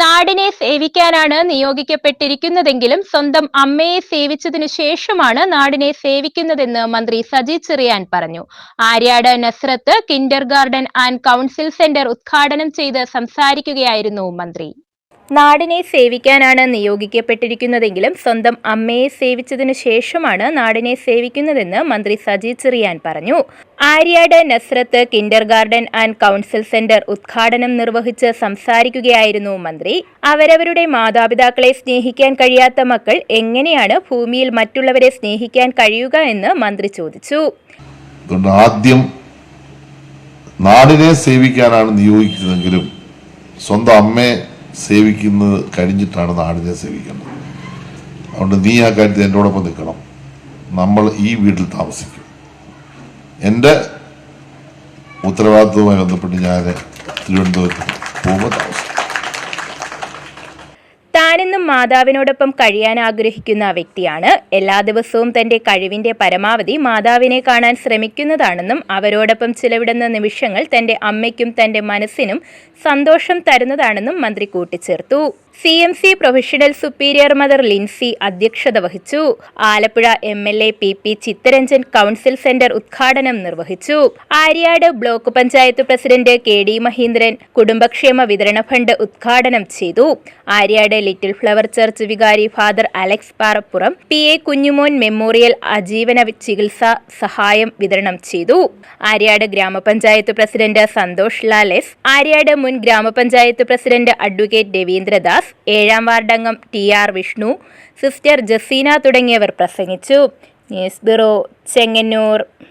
നാടിനെ സേവിക്കാനാണ് നിയോഗിക്കപ്പെട്ടിരിക്കുന്നതെങ്കിലും സ്വന്തം അമ്മയെ സേവിച്ചതിനു ശേഷമാണ് നാടിനെ സേവിക്കുന്നതെന്ന് മന്ത്രി സജി ചെറിയാൻ പറഞ്ഞു. Aryad Nazareth kindergarten and council centre ഉദ്ഘാടനം ചെയ്ത് സംസാരിക്കുകയായിരുന്നു മന്ത്രി. നാടിനെ സേവിക്കാനാണ് നിയോഗിക്കപ്പെട്ടിരിക്കുന്നതെങ്കിലും സ്വന്തം അമ്മയെ സേവിച്ചതിനു ശേഷമാണ് നാടിനെ സേവിക്കുന്നതെന്ന് മന്ത്രി സജി ചെറിയാൻ പറഞ്ഞു. Aryad Nazareth kindergarten and council centre ഉദ്ഘാടനം നിർവഹിച്ച് സംസാരിക്കുകയായിരുന്നു മന്ത്രി. അവരവരുടെ മാതാപിതാക്കളെ സ്നേഹിക്കാൻ കഴിയാത്ത മക്കൾ എങ്ങനെയാണ് ഭൂമിയിൽ മറ്റുള്ളവരെ സ്നേഹിക്കാൻ കഴിയുക എന്ന് മന്ത്രി ചോദിച്ചു. ആദ്യം നാടിനെ സേവിക്കാനാണ് നിയോഗിക്കുന്നതെങ്കിലും സ്വന്തം അമ്മയെ സേവിക്കുന്നത് കഴിഞ്ഞിട്ടാണ് നാടിനെ സേവിക്കുന്നത്. അതുകൊണ്ട് നീ ആ കാര്യത്തിൽ എന്നോടൊപ്പം നിൽക്കണം. നമ്മൾ ഈ വീട്ടിൽ താമസിക്കും. എന്റെ ഉത്തരവാദിത്വവുമായി ബന്ധപ്പെട്ട് ഞാൻ തിരുവനന്തപുരത്ത് പോകുമ്പോൾ താമസിക്കും താനെന്നും മാതാവിനോടൊപ്പം കഴിയാൻ ആഗ്രഹിക്കുന്ന വ്യക്തിയാണ്. എല്ലാ ദിവസവും തന്റെ കഴിവിന്റെ പരമാവധി മാതാവിനെ കാണാൻ ശ്രമിക്കുന്നതാണെന്നും അവരോടൊപ്പം ചിലവിടുന്ന നിമിഷങ്ങൾ തന്റെ അമ്മയ്ക്കും തന്റെ മനസ്സിനും സന്തോഷം തരുന്നതാണെന്നും മന്ത്രി കൂട്ടിച്ചേർത്തു. C M C professional superior mother Lincy അധ്യക്ഷത വഹിച്ചു. Alappuzha M L A P P Chitharanjan council centre ഉദ്ഘാടനം നിർവഹിച്ചു. Aryad block panchayat president K D Mahindran കുടുംബക്ഷേമ വിതരണ ഫണ്ട് ഉദ്ഘാടനം ചെയ്തു. ആര്യാട് ലിറ്റിൽ ഫ്ലവർ ചർച്ച് വികാരി father Alex Parappuram P A Kunjumon memorial ആജീവന ചികിത്സാ സഹായം വിതരണം ചെയ്തു. ആര്യാട് ഗ്രാമപഞ്ചായത്ത് പ്രസിഡന്റ് സന്തോഷ് ലാലെസ് ആര്യാട് മുൻ ഗ്രാമപഞ്ചായത്ത് പ്രസിഡന്റ് അഡ്വക്കേറ്റ് രവീന്ദ്രദാസ് ഏഴാം വാർഡംഗം T R Vishnu sister Jaseena തുടങ്ങിയവർ പ്രസംഗിച്ചു. News bureau Chengannur.